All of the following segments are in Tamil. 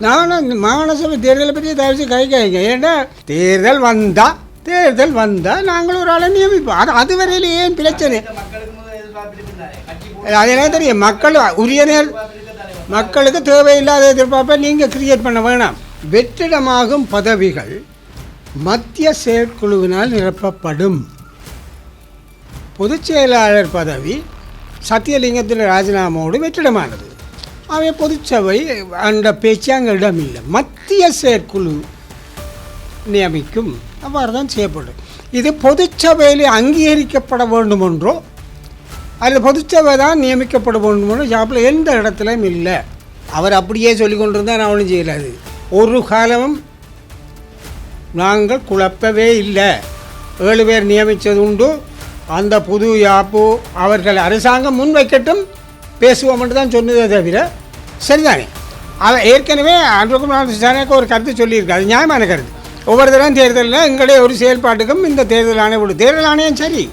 நானும் இந்த மாகாண சபை தேர்தலை பற்றி தயவுசெய்து கை கைங்க. ஏன்னா தேர்தல் வந்தா தேர்தல் வந்தா நாங்களும் ஒரு ஆளை நியமிப்போம். அது அதுவரையில் ஏன் பிரச்சனை? அதெல்லாம் தெரியும்? மக்கள் உரிய நேர் மக்களுக்கு தேவையில்லாத எதிர்பார்ப்பை நீங்கள் கிரியேட் பண்ண வேணாம். வெற்றிடமாகும் பதவிகள் மத்திய செயற்குழுவினால் நிரப்பப்படும். பொதுச் செயலாளர் பதவி சத்தியலிங்கத்தில் ராஜினாமாவோடு வெற்றிடமானது. அவை பொதுச்சபை அந்த பேச்சு அங்கே இடமில்லை மத்திய செயற்குழு நியமிக்கும். அவ்வாறு தான் செய்யப்படும். இது பொதுச்சபையில் அங்கீகரிக்கப்பட வேண்டுமென்றோ அதில் அல்லது பொதுச்சபை தான் நியமிக்கப்பட வேண்டுமென்றோ ஜாப்பில் எந்த இடத்துலையும் இல்லை. அவர் அப்படியே சொல்லி கொண்டிருந்தால் நான் ஒன்றும் செய்யலாது ஒரு காலமும் நாங்கள் குழப்பவே இல்லை. ஏழு பேர் நியமித்தது உண்டு. அந்த புது யாப்பு அவர்கள் அரசாங்கம் முன்வைக்கட்டும். பேசுவோம் என்று தான் சொன்னதே தவிர சரிதானே? அவன் ஏற்கனவே அன்றுக்கும் சரியாக ஒரு கருத்து சொல்லியிருக்கு. அது நியாயமான கருத்து. ஒவ்வொரு தடவை தேர்தலில் எங்களுடைய ஒரு செயல்பாட்டுக்கும் இந்த தேர்தல் ஆணையம் ஒரு தேர்தல் ஆணையம் சரி.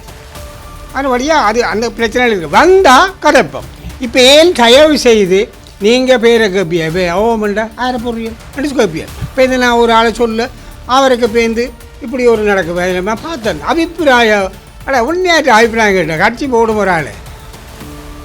அது வழியாக அது அந்த பிரச்சனைகள் இருக்குது வந்தால் கதைப்போம் இப்போ ஏன் தயவு செய்து நீங்கள் பேரை கேப்பியாவே ஓமண்டா ஆரை பொருள் அடிச்சு கேப்பியா? இப்போ இந்த நான் ஒரு ஆளை சொல்ல. அவருக்கு பேந்து இப்படி ஒரு நடக்கு வேலைமா பார்த்தேன். அபிப்பிராயம் அட உண்மையாட்டு அபிப்பிராயம் கேட்டேன். கட்சி போடும் ஒரு ஆள்.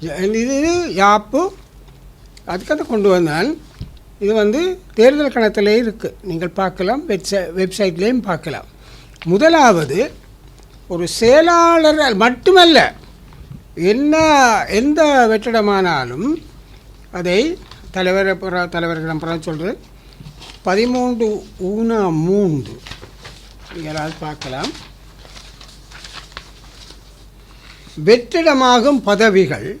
இது யாப்பு. அதுக்காக கொண்டு வந்தான் இது வந்து தேர்தல் கணத்திலே இருக்குது நீங்கள் பார்க்கலாம் வெப்சை வெப்சைட்லேயும் பார்க்கலாம். முதலாவது ஒரு செயலாளர் மட்டுமல்ல என்ன எந்த வெற்றிடமானாலும் அதை தலைவர் புற- தலைவர்களிடம் புறம் சொல்கிறது பதிமூன்று ஊனா மூன்று. யாராவது பார்க்கலாம். வெற்றிடமாகும் பதவிகள்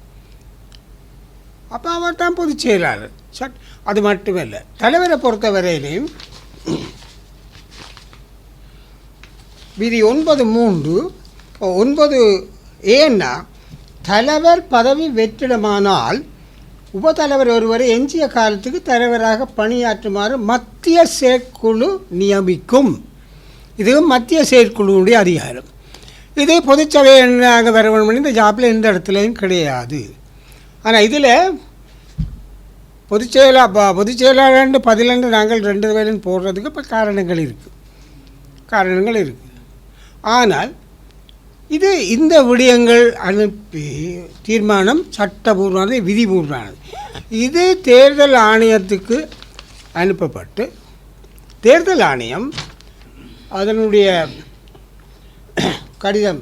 அப்போ அவர் தான் பொதுச் செயலாளர். சட் அது மட்டுமல்ல. தலைவரை பொறுத்தவரையிலையும் விதி ஒன்பது மூன்று ஒன்பது ஏன்னா தலைவர் பதவி வெற்றிடமானால் உபத்தலைவர் ஒருவரை எஞ்சிய காலத்துக்கு தலைவராக பணியாற்றுமாறு மத்திய செயற்குழு நியமிக்கும். இது மத்திய செயற்குழுவுடைய அதிகாரம். இதே பொதுச்சபை என்னாக வர வேண்டும் இந்த ஜாப்பில் எந்த இடத்துலையும் கிடையாது. ஆனால் இதில் பொதுச் செயலா ப- பொதுச் செயலாளர் பதிலெண்டு நாங்கள் ரெண்டு பேரும் போடுறதுக்கு இப்போ காரணங்கள் இருக்குது காரணங்கள் இருக்குது ஆனால் இது இந்த விடயங்கள் அனுப்பி தீர்மானம் சட்டபூர்வமானது விதிபூர்வமானது. இது தேர்தல் ஆணையத்துக்கு அனுப்பப்பட்டு தேர்தல் ஆணையம் அதனுடைய கடிதம்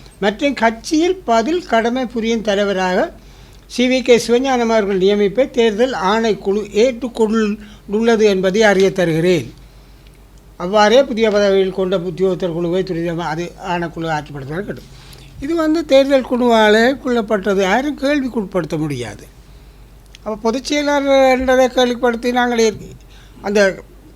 மற்றும் கட்சியில் பதில் கடமை புரியும் தலைவராக சிவி கே சிவஞானம் அவர்கள் நியமிப்பை தேர்தல் ஆணைக்குழு ஏற்றுக்கொண்டுள்ளது என்பதை அறிய தருகிறேன். அவ்வாறே புதிய பதவியில் கொண்ட உத்தியோகத்தர் குழுவை துரிதமாக அது ஆணைக்குழு ஆட்சிப்படுத்த இது வந்து தேர்தல் குழுவால் கொள்ளப்பட்டது யாரும் கேள்விக்குட்படுத்த முடியாது. அப்போ பொதுச் செயலாளர் என்றதை கேள்விப்படுத்தி நாங்கள் அந்த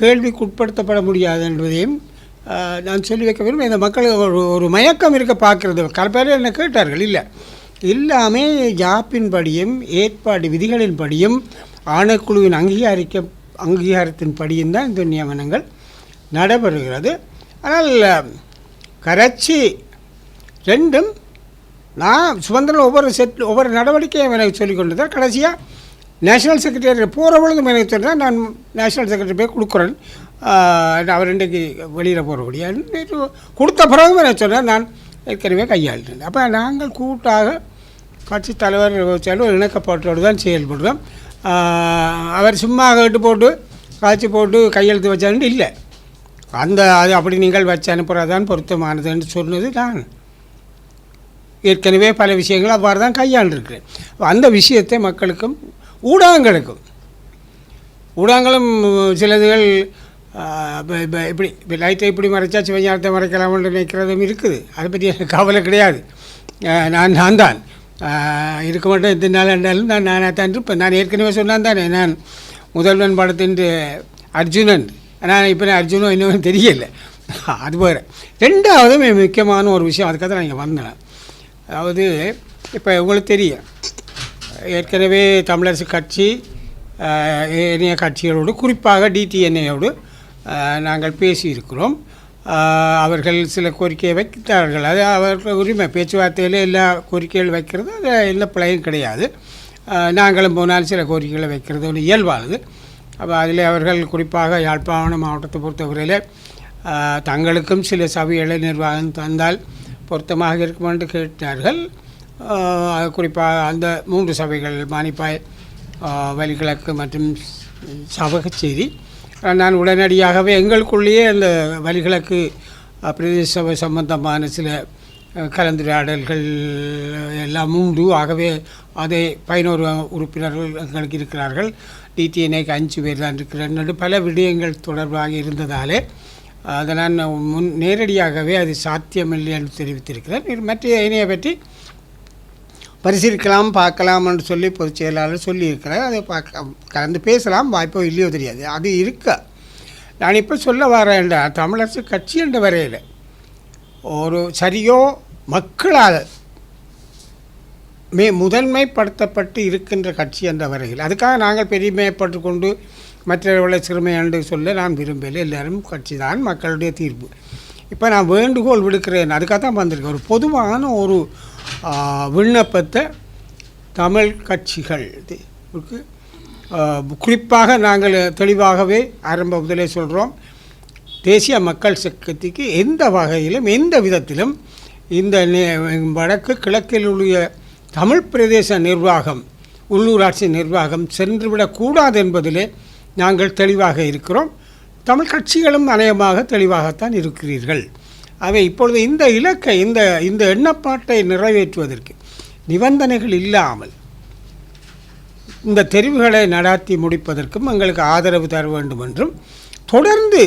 கேள்விக்குட்படுத்தப்பட முடியாது என்பதையும் நான் சொல்லி வைக்க விரும்புகிறேன். இந்த மக்கள் ஒரு ஒரு மயக்கம் இருக்க பார்க்குறது. பல பேர் என்ன கேட்டார்கள்? இல்லை. எல்லாமே ஜாப்பின்படியும் ஏற்பாடு விதிகளின்படியும் ஆணைக்குழுவின் அங்கீகரிக்க அங்கீகாரத்தின் படியும் தான் இந்த நியமனங்கள் நடைபெறுகிறது. ஆனால் கரைச்சி ரெண்டும் நான் சுதந்திரம் ஒவ்வொரு செட் ஒவ்வொரு நடவடிக்கையும் எனக்கு சொல்லிக் கொண்டு கடைசியாக நேஷனல் செக்ரட்டரி போகிற பொழுது எனக்கு சொன்னேன் நான் நேஷனல் செக்ரட்டரி போய் கொடுக்குறேன். அவர் இன்றைக்கு வெளியில் போகிறபடியா கொடுத்த பிறகு எனக்கு சொன்னேன் நான் ஏற்கனவே கையாளிட்டேன் அப்போ நாங்கள் கூட்டாக கட்சி தலைவர் செயலர் இணக்கப்பட்டோடு தான் செயல்படுறோம். அவர் சும்மா கேட்டு போட்டு காய்ச்சி போட்டு கையெழுத்து வச்சான்னு இல்லை. அந்த அது அப்படி நீங்கள் வச்சு அனுப்புகிறதான் பொருத்தமானதுன்னு சொன்னது நான். ஏற்கனவே பல விஷயங்கள் அவ்வாறு தான் கையாண்டிருக்கிறேன். அந்த விஷயத்தை மக்களுக்கும் ஊடகங்களுக்கும். ஊடகங்களும் சிலதுகள் இப்போ இப்ப- இப்ப இப்படி இப்போ லைட்டை இப்படி மறைச்சா சிவஞானத்தை மறைக்கலாம்னு நினைக்கிறதும் இருக்குது. அதை பற்றி எனக்கு கவலை கிடையாது. நான் நான் தான். இருக்க மாட்டேன் எத்தனை நாள் என்றாலும் நான் நானாக தான் இருப்பேன். நான் ஏற்கனவே சொன்னான் தானே நான் முதல்வன் படத்தின் அர்ஜுனன். நான் இப்போ நான் அர்ஜுனும் இன்னும் தெரியல. அது வேறு. ரெண்டாவது முக்கியமான ஒரு விஷயம் அதுக்காக தான் நான் இங்கே வந்தேன். அதாவது இப்போ உங்களுக்கு தெரியும். ஏற்கனவே தமிழரசு கட்சி ஏனைய கட்சிகளோடு குறிப்பாக டிடிஎன்ஏயோடு நாங்கள் பேசியிருக்கிறோம். அவர்கள் சில கோரிக்கையை வைத்தார்கள். அது அவர்கள் உரிமை. பேச்சுவார்த்தையில் எல்லா கோரிக்கைகள் வைக்கிறது. அது எந்த பிழையும் கிடையாது. நாங்களும் போனால் சில கோரிக்கைகளை வைக்கிறது. ஒரு இயல்பானது. அப்போ அதில் அவர்கள் குறிப்பாக யாழ்ப்பாணம் மாவட்டத்தை பொறுத்தவரையில் தங்களுக்கும் சில சபைகளை நிர்வாகம் தந்தால் பொருத்தமாக இருக்கும் என்று கேட்டார்கள். குறிப்பாக அந்த மூன்று சபைகள் மானிப்பாய் வழிகிழக்கு வலிகிழக்கு மற்றும் சவகச்சேரி. நான் உடனடியாகவே எங்களுக்குள்ளேயே அந்த வலிகிழக்கு பிரதேச சபை சம்பந்தமான சில கலந்துரையாடல்கள் எல்லாம் உண்டு. ஆகவே அதை பதினோரு உறுப்பினர்கள் எங்களுக்கு இருக்கிறார்கள். டிடிஎன்ஏக்கு அஞ்சு பேர் தான் இருக்கிறேன் பல விடயங்கள் தொடர்பாக இருந்ததாலே அதை நான் முன் நேரடியாகவே அது சாத்தியமில்லை என்று தெரிவித்திருக்கிறேன். இது மற்ற இணையை பற்றி பரிசீலிக்கலாம் பார்க்கலாம் என்று சொல்லி பொதுச் செயலாளர் சொல்லியிருக்கிறார். அதை பார்க்க கலந்து பேசலாம். வாய்ப்போ இல்லையோ தெரியாது. அது இருக்க. நான் இப்போ சொல்ல வரேன் தமிழரசு கட்சி என்ற வரையில் ஒரு சரியோ மக்களால் மே முதன்மைப்படுத்தப்பட்டு இருக்கின்ற கட்சி என்ற வரையில் அதுக்காக நாங்கள் பெருமைப்பட்டு கொண்டு மற்றவர்களை சிறுமை என்று சொல்ல நான் விரும்பலை எல்லாரும் கட்சி தான் மக்களுடைய தீர்ப்பு. இப்போ நான் வேண்டுகோள் விடுக்கிறேன். அதுக்காக தான் வந்திருக்கேன். ஒரு பொதுவான ஒரு விண்ணப்பத்தை தமிழ் கட்சிகள். குறிப்பாக நாங்கள் தெளிவாகவே ஆரம்ப முதலே சொல்கிறோம் தேசிய மக்கள் சக்கத்திக்கு எந்த வகையிலும் எந்த விதத்திலும் இந்த நே- வடக்கு கிழக்கில் உள்ள தமிழ் பிரதேச நிர்வாகம் உள்ளூராட்சி நிர்வாகம் சென்றுவிடக்கூடாது என்பதிலே நாங்கள் தெளிவாக இருக்கிறோம். தமிழ் கட்சிகளும் அநேகமாக தெளிவாகத்தான் இருக்கிறீர்கள். அவை இப்பொழுது இந்த இலக்கை இந்த இந்த எண்ணப்பாட்டை நிறைவேற்றுவதற்கு நிபந்தனைகள் இல்லாமல் இந்த தெரிவுகளை நடாத்தி முடிப்பதற்கும் எங்களுக்கு ஆதரவு தர வேண்டும் என்றும் தொடர்ந்து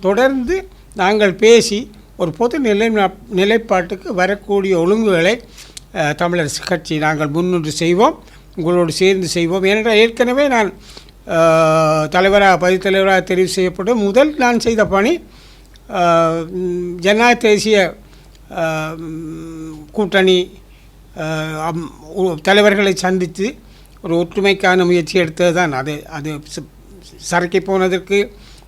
தொடர்ந்து நாங்கள் பேசி ஒரு பொது நிலை நிலைப்பாட்டுக்கு வரக்கூடிய ஒழுங்குகளை தமிழரசு கட்சி நாங்கள் முன்னின்று செய்வோம் உங்களோடு சேர்ந்து செய்வோம் ஏனென்றால் ஏற்கனவே நான் தலைவராக பதிவு தலைவராக தெரிவு செய்யப்பட்டு முதல் நான் செய்த பணி ஜனநாயக தேசிய கூட்டணி தலைவர்களை சந்தித்து ஒரு ஒற்றுமைக்கான முயற்சி எடுத்தது தான். அது அது ச- சறுக்கி போனதற்கு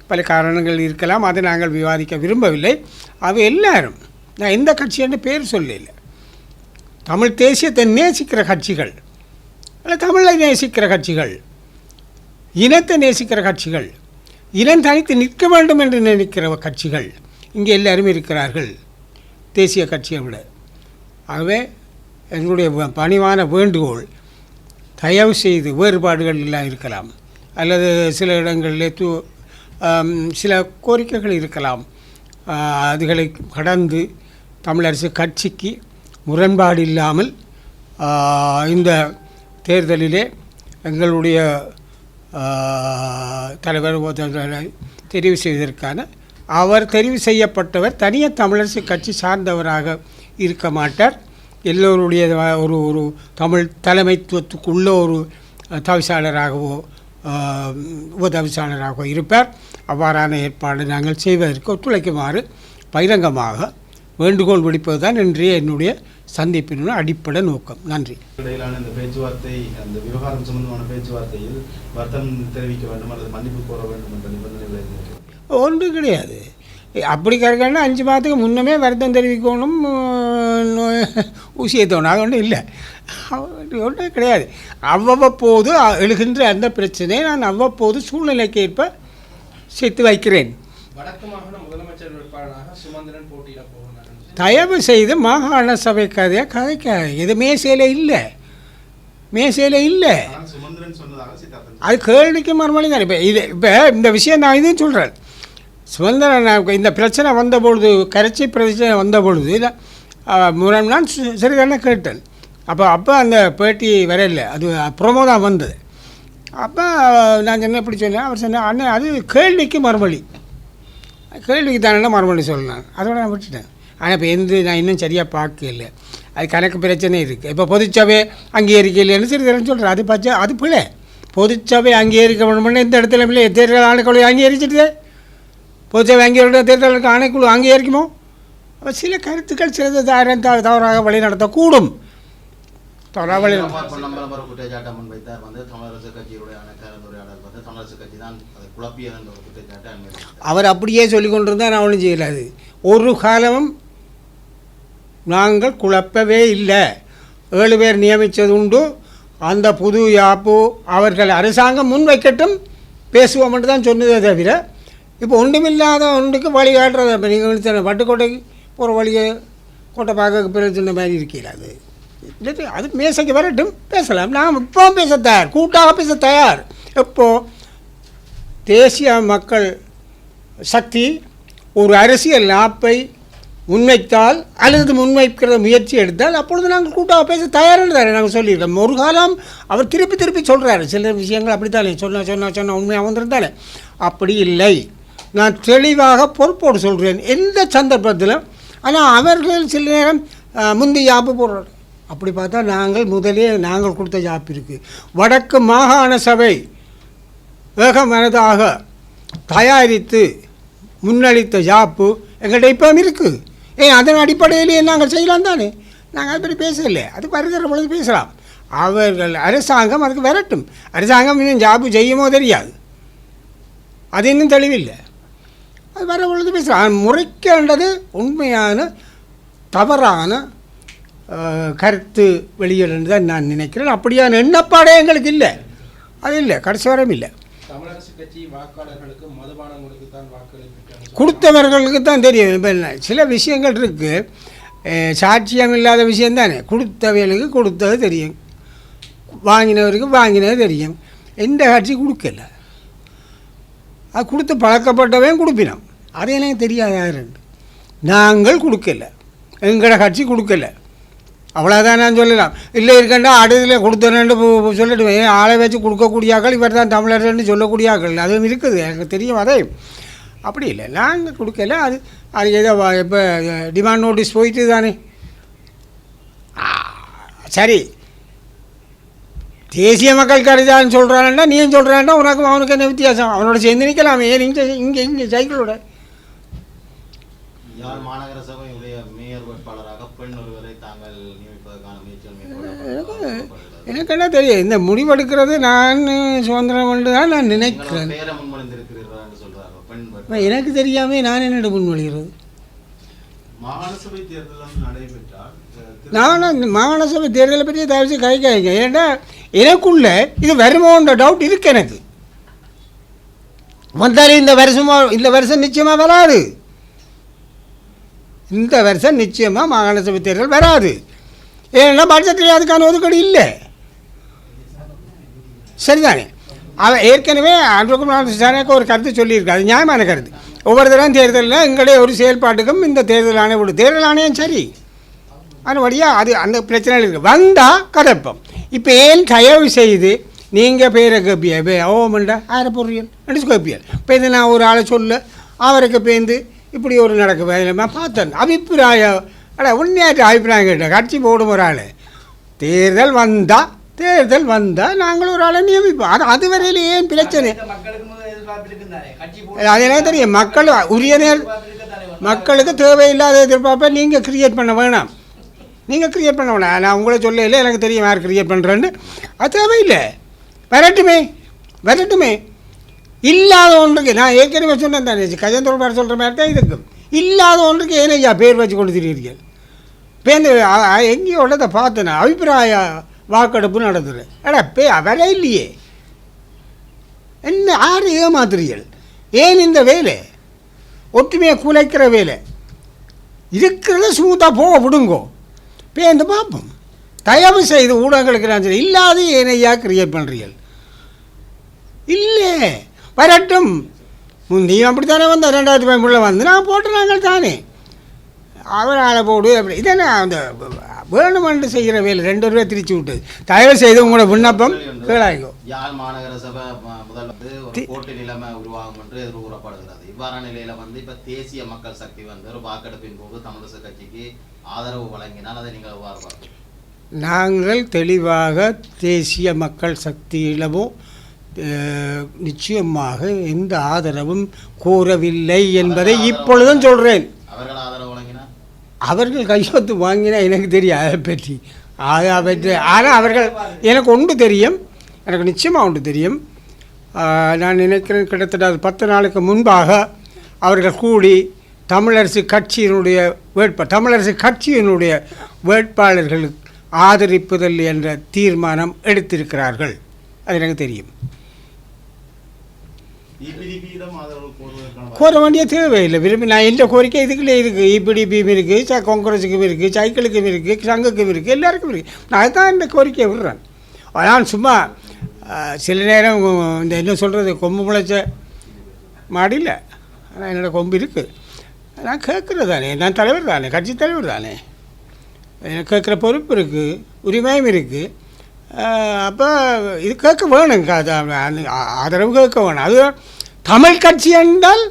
பல காரணங்கள் இருக்கலாம். அதை நாங்கள் விவாதிக்க விரும்பவில்லை. அவை எல்லாரும் நான் எந்த கட்சி என்று பேர் சொல்லல. தமிழ் தேசியத்தை நேசிக்கிற கட்சிகள் இல்லை தமிழை நேசிக்கிற கட்சிகள் இனத்தை நேசிக்கிற கட்சிகள் இனம் தனித்து நிற்க வேண்டும் என்று நினைக்கிற கட்சிகள் இங்கே எல்லாரும் இருக்கிறார்கள். தேசிய கட்சியை விட. ஆகவே எங்களுடைய பணிவான வேண்டுகோள் தயவு செய்து வேறுபாடுகள் எல்லாம் இருக்கலாம். அல்லது சில இடங்களில் தூ சில கோரிக்கைகள் இருக்கலாம். அதுகளை கடந்து தமிழரசு கட்சிக்கு முரண்பாடு இல்லாமல் இந்த தேர்தலிலே எங்களுடைய தலைவர் தெரிவு செய்வதற்கான அவர் தெரிவு செய்யப்பட்டவர் தனியாக தமிழரசு கட்சி சார்ந்தவராக இருக்க மாட்டார். எல்லோருடைய ஒரு ஒரு தமிழ் தலைமைத்துவத்துக்குள்ள ஒரு தவிசாளராகவோ உபதவிசாளராகவோ இருப்பார். அவ்வாறான ஏற்பாடு நாங்கள் செய்வதற்கு ஒத்துழைக்குமாறு பகிரங்கமாக வேண்டுகோள் விடுப்பது தான் இன்றைய என்னுடைய சந்திப்பினுடைய அடிப்படை நோக்கம். நன்றி. இடையிலான இந்த பேச்சுவார்த்தை அந்த விவகாரம் சம்பந்தமான பேச்சுவார்த்தையில் வருத்தம் தெரிவிக்க வேண்டும் அல்லது மன்னிப்பு கோர வேண்டும் என்ற நிபந்தனைகள் ஒன்றும் கிடையாது. அப்படி கிடைக்கணும்னா அஞ்சு மாதத்துக்கு முன்னமே வருத்தம் தெரிவிக்கணும் அஹ், ஊசி ஏற்றணும் அது ஒன்றும் இல்லை. ஒன்றும் கிடையாது. அவ்வப்போது எழுகின்ற அந்த பிரச்சனையை நான் அவ்வப்போது சூழ்நிலைக்கு ஏற்ப சேர்த்து வைக்கிறேன். வடக்கு மாகாண முதலமைச்சர் வேட்பாளராக சுமந்திரன் போட்டியிட தயவு செய்து மாகாண சபை கதையை கதைக்காது இது மேசையில் இல்லை. மேசையில் இல்லை. அது கேள்விக்கு மறுமொழி தான். இப்போ இது இப்போ இந்த விஷயம் நான் இதையும் சொல்கிறேன் சுதந்திர இந்த பிரச்சனை வந்த பொழுது கரைச்சி பிரச்சனை வந்த பொழுது இல்லை முரண் நான் சு- சரிதானே கேட்டேன். அப்போ அப்போ அந்த பேட்டி வரையில. அது ப்ரோமோ தான் வந்தது. அப்போ நான் என்ன இப்படி சொன்னேன். அவர் சொன்னேன் அண்ணன் அது கேள்விக்கு மறுமொழி. கேள்விக்கு தானே மறுமொழி சொல்லலாம் அதோட நான் விட்டுட்டேன். ஆனால் இப்போ எந்த நான் இன்னும் சரியாக பார்க்கல. அது கணக்கு பிரச்சனை இருக்குது இப்போ பொதுச்சபை அங்கீகரிக்கலைன்னு சரி தரேன்னு சொல்கிறேன் அது பச்சை அது பிள்ளை பொதுச்சபை அங்கீகரிக்க வேணும்னு இந்த இடத்துல பிள்ளை? தேர்தல் ஆணைக்குழு அங்கீகரிச்சிட்டு பொதுச்சபை அங்கீகரிக்க தேர்தலுக்கு ஆணைக்குழு அங்கீகரிக்குமோ அப்போ சில கருத்துக்கள் சிலது தாரம் தவறாக வழி நடத்தக்கூடும். குற்றச்சாட்டை அனுமதித்தார். அவர் அப்படியே சொல்லி கொண்டிருந்தால் நான் ஒன்றும் செய்யலாது ஒரு காலமும் நாங்கள் குழப்பவே இல்லை. ஏழு பேர் நியமித்தது உண்டு. அந்த புது யாப்பு அவர்கள் அரசாங்கம் முன் வைக்கட்டும். பேசுவோம் மட்டும் தான் சொன்னதே தவிர இப்போ ஒன்றுமில்லாத ஒன்றுக்கு வழி காட்டுறது. இப்போ நீங்கள் வட்டுக்கோட்டைக்கு போகிற வழியை கோட்டை பார்க்க பிரச்சனை மாதிரி இருக்கீங்களா அது. இல்லை, அது மேசைக்கு வரட்டும். பேசலாம். நான் இப்போ பேச தயார். கூட்டாக பேச தயார். இப்போது தேசிய மக்கள் சக்தி ஒரு அரசியல் நாப்பை முன்வைத்தால் அல்லது முன்வைக்கிற முயற்சி எடுத்தால் அப்பொழுது நாங்கள் கூட்டாக பேச தயாரானு தானே நாங்கள் சொல்லியிருக்கோம். ஒரு காலம் அவர் திருப்பி திருப்பி சொல்கிறாரு சில விஷயங்கள் அப்படித்தானே சொன்ன சொன்ன சொன்ன உண்மையாக வந்திருந்தாலே அப்படி இல்லை. நான் தெளிவாக பொறுப்போடு சொல்கிறேன் எந்த சந்தர்ப்பத்திலும் ஆனால் அவர்கள் சில நேரம் முந்தி யாப்பு போடுறாரு. அப்படி பார்த்தா நாங்கள் முதலே நாங்கள் கொடுத்த யாப்பு இருக்குது வடக்கு மாகாண சபை வேகமனதாக தயாரித்து முன்னளித்த ஜாப்பு எங்கள்கிட்ட இப்போ இருக்குது ஏ அதன் அடிப்படையிலேயே நாங்கள் செய்யலாம் தானே? நாங்கள் அது பற்றி பேசலை அது வருகிற பொழுது பேசலாம். அவர்கள் அரசாங்கம் அதுக்கு விரட்டும். அரசாங்கம் இன்னும் ஜாபு செய்யுமோ தெரியாது. அது இன்னும் தெளிவில்லை. அது வர பொழுது பேசலாம். முறைக்கேண்டது உண்மையான தவறான கருத்து வெளியிடன்னு தான் நான் நினைக்கிறேன். அப்படியான எண்ணப்பாடே எங்களுக்கு இல்லை. அது இல்லை. கடைசி வரையும் இல்லை. தமிழரசு கட்சி வாக்காளர்களுக்கு மதுபானங்களுக்கு தான் கொடுத்தவர்களுக்கு தான் தெரியும். இப்போ என்ன, சில விஷயங்கள் இருக்குது சாட்சியம் இல்லாத விஷயம் தானே. கொடுத்தவர்களுக்கு கொடுத்தது தெரியும். வாங்கினவருக்கு வாங்கினது தெரியும். எந்த காட்சி கொடுக்கல. அது கொடுத்து பழக்கப்பட்டவன் கொடுப்பினோம். அது எனக்கு தெரியாது நாங்கள் கொடுக்கல. எங்களோட காட்சி கொடுக்கல. அவ்வளோதான் நான் சொல்லலாம் இல்லை இருக்கண்டா அடுதில் கொடுத்தேன்னு சொல்லிடுவேன். ஏன் ஆளை வச்சு கொடுக்கக்கூடிய ஆக்கள் இவர் தான் தமிழர்னு சொல்லக்கூடிய ஆக்கள் அதுவும் இருக்குது. எனக்கு தெரியும் அதே. அப்படி இல்லை. நாங்கள் கொடுக்கல. அது அது ஏதோ இப்போ டிமாண்ட் நோட்டீஸ் போயிட்டு தானே. சரி. தேசிய மக்கள் கருதான்னு சொல்கிறான்னா நீயும் சொல்கிறான்னா உனக்கு அவனுக்கு என்ன வித்தியாசம்? அவனோட சேர்ந்து நிற்கலாமே ஏன் இங்கே இங்கே இங்கே சைக்கிளோட. யாழ் மாநகர சபையுடைய மேயர் வேட்பாளராக பெண் ஒருவரை தாங்கள் நியமிப்பதற்கான முயற்சிகள் எனக்கு என்ன தெரியும் இந்த முடிவெடுக்கிறது நான் சுதந்திரம் கொண்டு தான் நான் நினைக்கிறேன். என்று. எனக்கு தெரியாமல் நான் என்னோட முன்மொழிகிறது. மாகாண சபை தேர்தல் நடைபெற்றால் நான் இந்த மாகாண சபை தேர்தலை பற்றி தயவு செய்து கை காய்க்க ஏன்னா எனக்குள்ள இது வருமோன்ற டவுட் இருக்கு எனக்கு. வந்தாலும் இந்த வருஷமா இந்த வருஷம் நிச்சயமாக வராது. இந்த வருஷம் நிச்சயமாக மாகாண சபை தேர்தல் வராது. ஏன்னா பட்ஜெட்டில் அதுக்கான ஒதுக்கீடு இல்லை. சரிதானே? அவன் ஏற்கனவே அன்றுக்கும் ஒரு கருத்து சொல்லியிருக்கு. அது நியாயமான கருத்து. ஒவ்வொரு தடவை தேர்தலில் எங்களுடைய ஒரு செயல்பாட்டுக்கும் இந்த தேர்தல் ஆணையம் விடு. தேர்தல் ஆணையம் சரி. அதுபடியாக அது அந்த பிரச்சனைகள் இருக்குது வந்தால் கதப்பம். இப்போ ஏன் தயவு செய்து நீங்கள் பேரை கேப்பிய? பே ஓமண்டா ஆரை பொருள் நடிச்சு கேப்பியல் இப்போ இது நான் ஒரு ஆளை சொல்ல அவருக்கு பேந்து இப்படி ஒரு நடக்க வேலைமா பார்த்தேன். அபிப்பிராயம் அட உண்மையாட்டு அபிப்பிராயம் கேட்டேன். கட்சி போடும் ஒரு ஆள் தேர்தல் வந்தால் தேர்தல் வந்தால் நாங்கள் ஒரு ஆளை நியமிப்போம். அது அது வரையில் ஏன் பிரச்சனை? மக்களுக்கு முதல் எதிர்பார்ப்பு இருக்குந்தானே கட்சி அது எனக்கு தெரியும். மக்கள் உரிய நேர் மக்களுக்கு தேவையில்லாத எதிர்பார்ப்பை நீங்கள் கிரியேட் பண்ண வேணாம். நீங்கள் கிரியேட் பண்ண வேணாம். நான் உங்களை சொல்லல எனக்கு தெரியும் யார் கிரியேட் பண்ணுறேன்னு அது தேவையில்லை. வரட்டுமே. வரட்டுமே. இல்லாத ஒன்றுக்கு நான் ஏற்கனவே சொன்னேன் தானே கஜந்தோடு சொல்கிற மாதிரி தான் இதுக்கும் இல்லாத ஒன்றுக்கு ஏனையா ஐயா பேர் வச்சு கொண்டு திரிகிறீர்கள் பேருந்து எங்கேயோ உள்ளதை பார்த்தேன் அபிப்பிராய வாக்கெடுப்பு நடந்தது எடா பே வேலை இல்லையே. என்ன ஆறு ஏமாத்துறீர்கள்? ஏன் இந்த வேலை? ஒற்றுமையை குலைக்கிற வேலை. இருக்கிறத ஸ்மூத்தாக போக விடுங்கோ. பேந்து பார்ப்போம் தயவு செய்து ஊடகங்களுக்கு நான் சொல்றேன், இல்லாத ஏனையா கிரியேட் பண்ணுறீர்கள் இல்லை. வரட்டும். முந்தையும் அப்படித்தானே வந்த? ரெண்டாயிரத்தி பதிமூணில் வந்து நான் போட்டு நாங்கள் தானே. அவர் ஆளை போடு அப்படி. இதென்ன அந்த வேணுமென்று செய்கிற வேலை? ரெண்டு ரூபாய் திரிச்சு விட்டது தயவு செய்து உங்களோட விண்ணப்பம் கேளாய்க்கோ யாழ் மாநகர சபை ம- முதல்ல வந்து ஒரு போட்டி நிலைமை உருவாகும் என்று எதிர்கூறப்படுகிறது. இவ்வாறான நிலையில வந்து இப்ப தேசிய மக்கள் சக்தி வந்து ஒரு வாக்கெடுப்பின் போது தமிழரசு கட்சிக்கு ஆதரவு வழங்கினால் அதை நீங்கள் எவ்வாறு? நாங்கள் தெளிவாக தேசிய மக்கள் சக்தியிடமோ அஹ், நிச்சயமாக எந்த ஆதரவும் கோரவில்லை என்பதை இப்பொழுதும் சொல்கிறேன் அவர்கள் கையெழுத்து வாங்கினா எனக்கு தெரியும் அதை பற்றி. அது அவற்றை ஆனால் அவர்கள் எனக்கு ஒன்று தெரியும். எனக்கு நிச்சயமாக ஒன்று தெரியும். நான் நினைக்கிறேன் கிட்டத்தட்ட அது பத்து நாளுக்கு முன்பாக அவர்கள் கூடி தமிழரசு கட்சியினுடைய வேட்பா தமிழரசு கட்சியினுடைய வேட்பாளர்களுக்கு ஆதரிப்புதல் என்ற தீர்மானம் எடுத்திருக்கிறார்கள். அது எனக்கு தெரியும். கோர வேண்டிய தேவையில்லை. விரும்பி நான் எந்த கோரிக்கை இதுக்குள்ளே இருக்குது இபிடிபியும் இருக்குது ச காங்கிரஸுக்கும் இருக்குது சைக்கிளுக்கும் இருக்குது சங்குக்கும் இருக்குது எல்லாருக்கும் இருக்குது நான் அதுதான் இந்த கோரிக்கையை விடுறேன். ஆனால் சும்மா சில நேரம் இந்த என்ன சொல்கிறது கொம்பு முளைச்ச மாடியில். ஆனால் என்னோடய கொம்பு இருக்குது நான் கேட்குறது தானே. நான் தலைவர் தானே. கட்சி தலைவர் தானே. எனக்கு கேட்குற பொறுப்பு இருக்குது உரிமையும் இருக்குது அப்போ இது கேட்க வேணும். க- அது ஆதரவு கேட்க வேணும். அது தமிழ் கட்சி என்றால்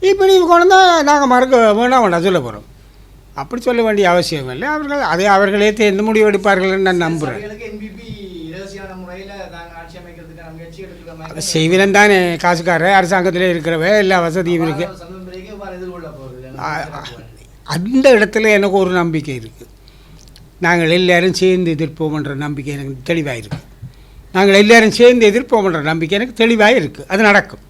இப்படி கொண்டு நாங்கள் மறக்க வேணாம் வேண்டாம் சொல்ல போகிறோம் அப்படி சொல்ல வேண்டிய அவசியம் இல்லை. அவர்கள் அதை அவர்களே தேர்ந்து முடிவெடுப்பார்கள் நான் நம்புகிறேன் செய்வினன் தானே காசுக்கார அரசாங்கத்தில் இருக்கிறவ எல்லா வசதியும் இருக்குது அந்த இடத்துல எனக்கு ஒரு நம்பிக்கை இருக்குது நாங்கள் எல்லாரும் சேர்ந்து எதிர்ப்போம்ன்ற நம்பிக்கை எனக்கு தெளிவாக இருக்குது நாங்கள் எல்லோரும் சேர்ந்து எதிர்ப்போம்ன்ற நம்பிக்கை எனக்கு தெளிவாக இருக்குது அது நடக்கும்.